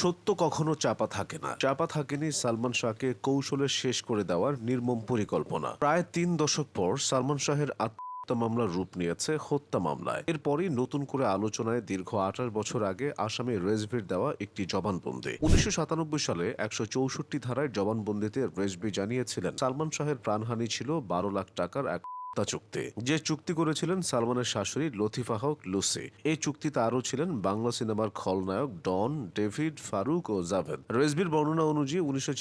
সত্য কখনো চাপা থাকে না। চাপা থাকেনি সালমান শাহকে কৌশলে শেষ করে দেওয়ার নির্মম পরিকল্পনা। প্রায় তিন দশক পর সালমান শাহের আত্মহত্যা মামলার রূপ নিয়েছে হত্যা মামলায়। এরপরই নতুন করে আলোচনায় দীর্ঘ আঠাশ বছর আগে আসামে রেজভির দেওয়া একটি জবানবন্দি। উনিশশো সাতানব্বই সালে একশো চৌষট্টি ধারায় জবানবন্দিতে রেজভি জানিয়েছিলেন, সালমান শাহের প্রাণহানি ছিল বারো লাখ টাকার এক হত্যা চুক্তি। যে চুক্তি করেছিলেন সালমানের শাশুড়ি লতিফা হক লুসি, এই চুক্তিতে আরও ছিলেন বাংলা সিনেমার খলনায়ক ডন, ডেভিড, ফারুক ও জাভেদ। রেজবির বর্ণনা অনুযায়ী উনিশশো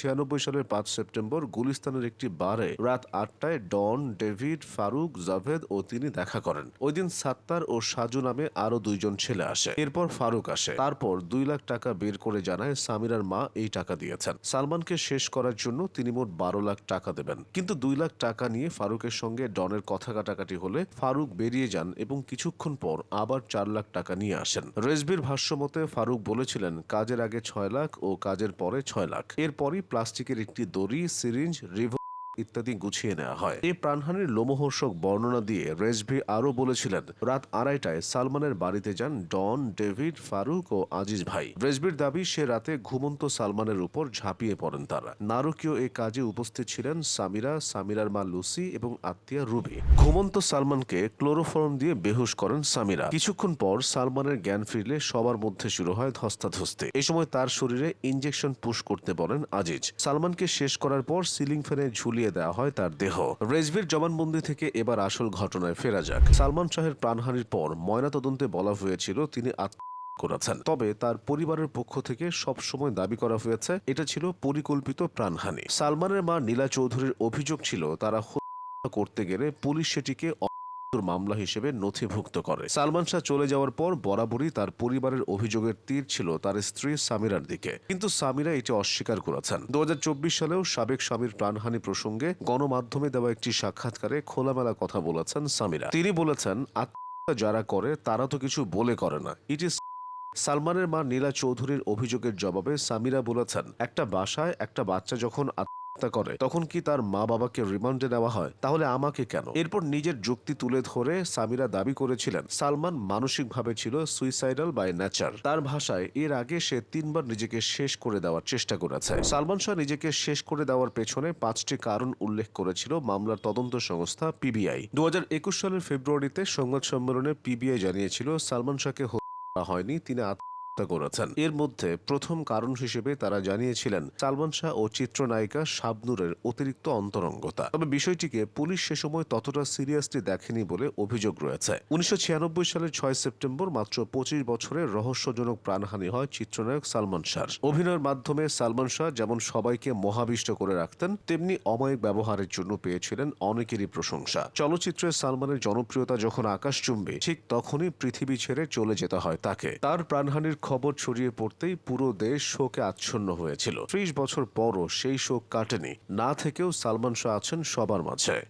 সালের পাঁচ সেপ্টেম্বর গুলিস্তানের একটি বারে রাত আটটায় ডন, ডেভিড, ফারুক, জাভেদ ও তিনি দেখা করেন। ওই দিন সাত্তার ও সাজু নামে আরও দুইজন ছেলে আসে। এরপর ফারুক আসে। তারপর দুই লাখ টাকা বের করে জানায় সামিরার মা এই টাকা দিয়েছেন। সালমানকে শেষ করার জন্য তিনি মোট বারো লাখ টাকা দেবেন। কিন্তু দুই লাখ টাকা নিয়ে ফারুকের সঙ্গে ডনের কথা কাটাকাটি হলে ফারুক বেরিয়ে যান এবং কিছুক্ষণ পর আবার চার লাখ টাকা নিয়ে আসেন। রেজবির ভাষ্য মতে, ফারুক বলেছিলেন, কাজের আগে ছয় লাখ ও কাজের পরে ছয় লাখ। এরপরই প্লাস্টিকের একটি দড়ি, সিরিঞ্জ, রিভ ইত্যাদি গুছিয়ে নেওয়া হয়। এই প্রাণহানির লোমহর্ষক বর্ণনা দিয়ে রেজভি আরও বলেছিলেন, রাত আড়াইটায় সালমানের বাড়িতে যান ডন, ডেভিড, ফারুক ও আজিজ ভাই। রেজভির দাবি, সে রাতে ঘুমন্ত সালমানের উপর ঝাঁপিয়ে পড়েন তারা। নারকীয় এই কাজে উপস্থিত ছিলেন সামিরা, সামিরার মা লুসি এবং আত্মীয়া রুবি। ঘুমন্ত সালমানকে ক্লোরোফর্ম দিয়ে বেহুশ করেন সামিরা। কিছুক্ষণ পর সালমানের জ্ঞান ফিরলে সবার মধ্যে শুরু হয় ধস্তাধস্তি। এই সময় তার শরীরে ইঞ্জেকশন পুশ করতে বলেন আজিজ। সালমানকে শেষ করার পর সিলিং ফ্যানে ঝুলিয়ে দেওয়া হয় তার দেহ। রেজভির জবানবন্দি থেকে এবার আসল ঘটনায় ফেরা যাক। সালমান শাহের প্রাণহানির পর ময়নাতদন্তে বলা হয়েছিল, তিনি আত্ম করেছেন। তবে তার পরিবারের পক্ষ থেকে সব সময় দাবি করা হয়েছে, এটা ছিল পরিকল্পিত প্রাণহানি। সালমানের মা নীলা চৌধুরীর অভিযোগ ছিল, তারা করতে গেলে পুলিশ সেটিকে মামলা হিসেবে নথিভুক্ত করে। সালমান শাহ চলে যাওয়ার পর বরাবরই তার পরিবারের অভিযোগের তীর ছিল তার স্ত্রী সামিরার দিকে। কিন্তু সামিরা এটি অস্বীকার করেছেন। দু সালেও সাবেক স্বামীর প্রাণহানি প্রসঙ্গে গণমাধ্যমে দেওয়া একটি সাক্ষাৎকারে খোলামেলা কথা বলেছেন সামিরা। তিনি বলেছেন, আত্মহত্যা যারা করে, তারা তো কিছু বলে করে না। ইট ইজ সালমানের মা নীলা চৌধুরীর অভিযোগের জবাবে সামিরা বলেছেন, একটা বাসায় একটা বাচ্চা যখন আত্মহত্যা করে, তখন কি তার মা বাবাকে রিমান্ডে নেওয়া হয়? তাহলে আমাকে কেন? এরপর নিজের যুক্তি তুলে ধরে সামিরা দাবি করেছিলেন, সালমান মানসিকভাবে ছিল সুইসাইডাল বাই নেচার তার ভাষায়, এর আগে সে তিনবার নিজেকে শেষ করে দেওয়ার চেষ্টা করেছে। সালমান শাহ নিজেকে শেষ করে দেওয়ার পেছনে পাঁচটি কারণ উল্লেখ করেছিল মামলার তদন্ত সংস্থা পিবিআই। দু হাজার একুশ সালের ফেব্রুয়ারিতে সংবাদ সম্মেলনে পিবিআই জানিয়েছিল, সালমান শাহকে হত্যা হয়নি, তিনি আত্মহত্যা করেছেন। এর মধ্যে প্রথম কারণ হিসেবে তারা জানিয়েছিলেন, সালমান শাহ ও চিত্রনায়িকা শাবনুরের অতিরিক্ত অন্তরঙ্গতা। তবে বিষয়টিকে পুলিশ সে সময় ততটা সিরিয়াসলি দেখেনি বলে অভিযোগ রয়েছে। উনিশশো সালের ছয় সেপ্টেম্বর মাত্র পঁচিশ বছরের রহস্যজনক প্রাণহানি হয় চিত্রনায়ক সালমান শাহ অভিনয়ের মাধ্যমে সালমান শাহ যেমন সবাইকে মহাবিষ্ট করে রাখতেন, তেমনি অমায়িক ব্যবহারের জন্য পেয়েছিলেন অনেকেরই প্রশংসা। চলচ্চিত্রে সালমানের জনপ্রিয়তা যখন আকাশচুম্বী ঠিক তখনই পৃথিবী ছেড়ে চলে যেতে হয় তাকে। তার প্রাণহানির খবর ছড়িয়ে পড়তেই পুরো দেশ শোকে আচ্ছন্ন হয়েছিল। ত্রিশ বছর পরও সেই শোক কাটেনি। না থেকেও সালমান শাহ আছেন সবার মাঝে।